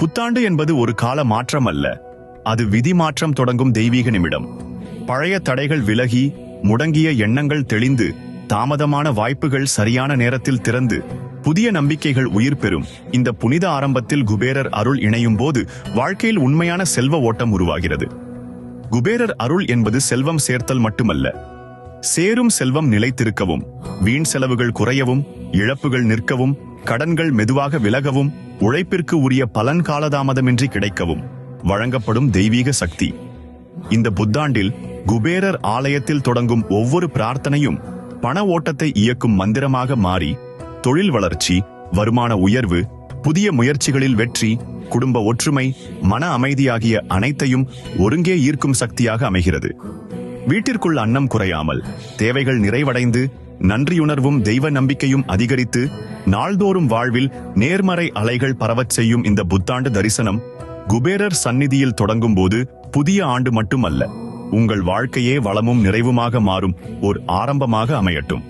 புத்தாண்டு என்பது ஒரு கால மாற்றம் அல்ல அது விதி மாற்றம் தொடங்கும் தெய்வீக நிமிடம். பழைய தடைகள் விலகி முடங்கிய எண்ணங்கள் தெளிந்து தாமதமான வாய்ப்புகள் சரியான நேரத்தில் திறந்து புதிய நம்பிக்கைகள் உயிர் பெறும். இந்த புனித ஆரம்பத்தில் குபேரர் அருள் இணையும் போது வாழ்க்கையில் உண்மையான செல்வ ஓட்டம் உருவாகிறது. குபேரர் அருள் என்பது செல்வம் சேர்த்தல் மட்டுமல்ல. சேரும் செல்வம் நிலைத்திருக்கவும் வீண் செலவுகள் குறையவும் இழப்புகள் நிற்கவும் கடன்கள் மெதுவாக விலகவும் உழைப்பிற்கு உரிய பலன் காலதாமதமின்றி கிடைக்கவும் வழங்கப்படும் தெய்வீக சக்தி. இந்த புத்தாண்டில் குபேரர் ஆலயத்தில் தொடங்கும் ஒவ்வொரு பிரார்த்தனையும் பண ஓட்டத்தை இயக்கும் மந்திரமாக மாறி தொழில் வளர்ச்சி வருமான உயர்வு புதிய முயற்சிகளில் வெற்றி குடும்ப ஒற்றுமை மன அமைதி ஆகிய அனைத்தையும் ஒருங்கே ஈர்க்கும் சக்தியாக அமைகிறது. வீட்டிற்குள் அன்னம் குறையாமல் தேவைகள் நிறைவடைந்து நன்றியுணர்வும் தெய்வ நம்பிக்கையும் அதிகரித்து நாள்தோறும் வாழ்வில் நேர்மறை அலைகள் பரவச் செய்யும் இந்த புத்தாண்டு தரிசனம் குபேரர் சந்நிதியில் தொடங்கும் போது புதிய ஆண்டு மட்டுமல்ல. உங்கள் வாழ்க்கையே வளமும் நிறைவுமாக மாறும். ஓர் ஆரம்பமாக அமையட்டும்.